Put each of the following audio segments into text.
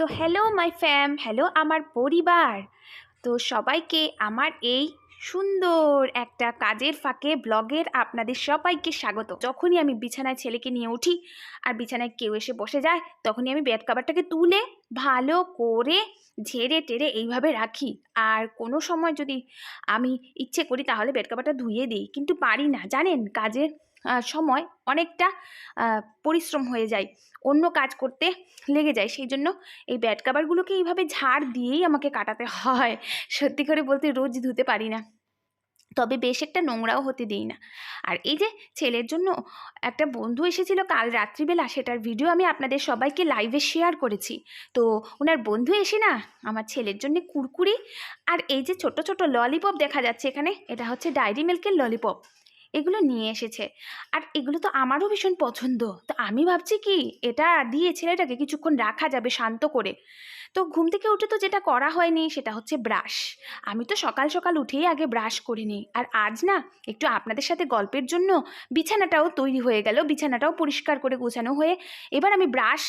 So hello my fam hello আমার পরিবার। তো সবাইকে আমার এই সুন্দর একটা কাজের ফাঁকে ব্লগের আপনাদের সবাইকে স্বাগত। যখনই আমি বিছানায় ছেলেকে নিয়ে উঠি আর বিছানায় কেউ এসে বসে যায়, তখনই আমি বেড কাভারটাকে তুলে ভালো করে ঝেড়ে টেরে এইভাবে রাখি। আর কোনো সময় যদি আমি ইচ্ছে করি, তাহলে বেড কাভারটা ধুয়ে দিই। কিন্তু পারি না, জানেন? কাজের সময় অনেকটা পরিশ্রম হয়ে যায়, অন্য কাজ করতে লেগে যায়। সেই জন্য এই ব্যাড কাভারগুলোকে এইভাবে ঝাড় দিয়েই আমাকে কাটাতে হয়। সত্যি করে বলতে রোজ ধুতে পারি না। তবে বেশ একটা নোংরাও হতে দিই না। আর এই যে ছেলের জন্য একটা বন্ধু এসেছিল কাল রাত্রিবেলা, সেটার ভিডিও আমি আপনাদের সবাইকে লাইভে শেয়ার করেছি। তো ওনার বন্ধু এসে না, আমার ছেলের জন্য কুরকুরি আর এই যে ছোট ছোট ললিপপ দেখা যাচ্ছে এখানে, এটা হচ্ছে ডায়েরি মিল্কের ললিপপ এগুলো নিয়ে এসেছে। আর এগুলো তো আমারও ভীষণ পছন্দ। তো আমি ভাবছি কি, এটা দিয়ে ছেলেটাকে কিছুক্ষণ রাখা যাবে শান্ত করে। তো ঘুম থেকে উঠে তো যেটা করা হয়নি, সেটা হচ্ছে ব্রাশ। আমি তো সকাল সকাল উঠেই আগে ব্রাশ করে নিই। আর আজ না, একটু আপনাদের সাথে গল্পের জন্য বিছানাটাও তৈরি হয়ে গেল। বিছানাটাও পরিষ্কার করে গোছানো হয়ে এবার আমি ব্রাশ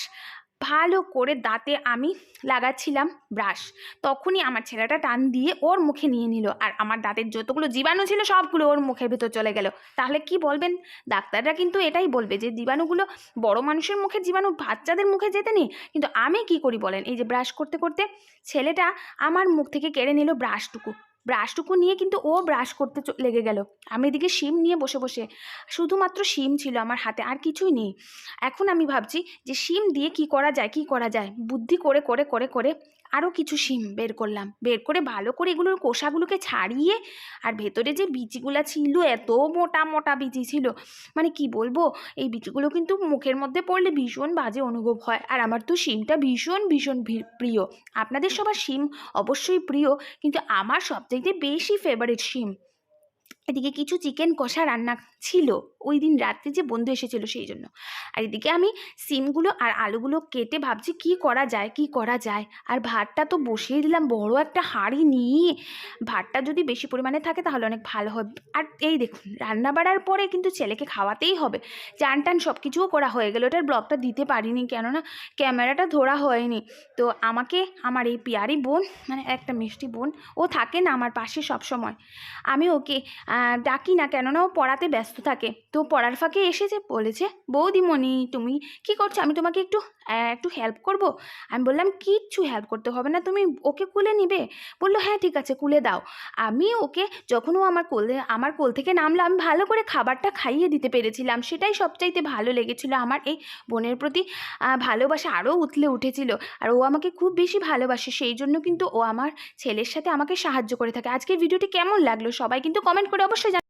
ভালো করে দাঁতে আমি লাগাচ্ছিলাম ব্রাশ তখনই আমার ছেলেটা টান দিয়ে ওর মুখে নিয়ে নিল। আর আমার দাঁতের যতগুলো জীবাণু ছিল সবগুলো ওর মুখের ভেতর চলে গেল। তাহলে কি বলবেন? ডাক্তাররা কিন্তু এটাই বলবে যে জীবাণুগুলো বড় মানুষের মুখে জীবাণু, বাচ্চাদের মুখে যেতে নেই। কিন্তু আমি কি করি বলেন? এই যে ব্রাশ করতে করতে ছেলেটা আমার মুখ থেকে কেড়ে নিল ব্রাশটুকু ব্রাশটুকু নিয়ে কিন্তু ও ব্রাশ করতে লেগে গেল। আমি এদিকে শিম নিয়ে বসে বসে, শুধুমাত্র শিম ছিল আমার হাতে, আর কিছুই নেই। এখন আমি ভাবছি যে শিম দিয়ে কি করা যায়, কি করা যায়? বুদ্ধি করে করে করে করে আরও কিছু শিম বের করলাম। বের করে ভালো করে এগুলোর কোষাগুলোকে ছাড়িয়ে আর ভেতরে যে বীজগুলো ছিল, এত মোটা মোটা বীজি ছিল মানে কি বলব, এই বীজগুলো কিন্তু মুখের মধ্যে পড়লে ভীষণ বাজে অনুভব হয়। আর আমার তো শিমটা ভীষণ ভীষণ প্রিয়। আপনাদের সবার শিম অবশ্যই প্রিয়, কিন্তু আমার সবচাইতে বেশি ফেভারিট শিম এদিকে কিছু চিকেন কষা রান্না ছিল। ওই দিন রাত্রে যে বন্ধু এসেছিল সেই জন্য আর এদিকে আমি সিমগুলো আর আলুগুলো কেটে ভাবছি, কি করা যায়, কি করা যায়? আর ভাতটা তো বসিয়ে দিলাম, বড় একটা হাঁড়ি নিয়ে। ভাতটা যদি বেশি পরিমাণে থাকে তাহলে অনেক ভালো হবে। আর এই দেখুন, রান্না বাড়ার পরে কিন্তু ছেলেকে খাওয়াতেই হবে। চান টান সব কিছুও করা হয়ে গেল ওটার ব্লগটা দিতে পারিনি কেননা ক্যামেরাটা ধরা হয়নি। তো আমাকে, আমার এই পিয়ারি বোন মানে একটা মিষ্টি বোন, ও থাকে না আমার পাশে সব সময় আমি ওকে ডাকি না কেননা ও পড়াতে ব্যস্ত থাকে। তো পড়ার ফাঁকে এসেছে বলেছে, বৌদিমণি, তুমি কি করছ? আমি তোমাকে একটু একটু হেল্প করব? আমি বললাম, কিচ্ছু হেল্প করতে হবে না, তুমি ওকে কুলে নিবে। বলল হ্যাঁ ঠিক আছে, কুলে দাও। আমি ওকে, যখন ও আমার কোলে, আমার কোল থেকে নামলো, আমি ভালো করে খাবারটা খাইয়ে দিতে পেরেছিলাম। সেটাই সবচাইতে ভালো লেগেছিল আমার এই বোনের প্রতি। ভালোবাসা আরও উতলে উঠেছিল। আর ও আমাকে খুব বেশি ভালোবাসে, সেই জন্য কিন্তু ও আমার ছেলের সাথে আমাকে সাহায্য করে থাকে। আজকের ভিডিওটি কেমন লাগল? সবাই কিন্তু কমেন্ট করে অবশ্যই জানাবেন।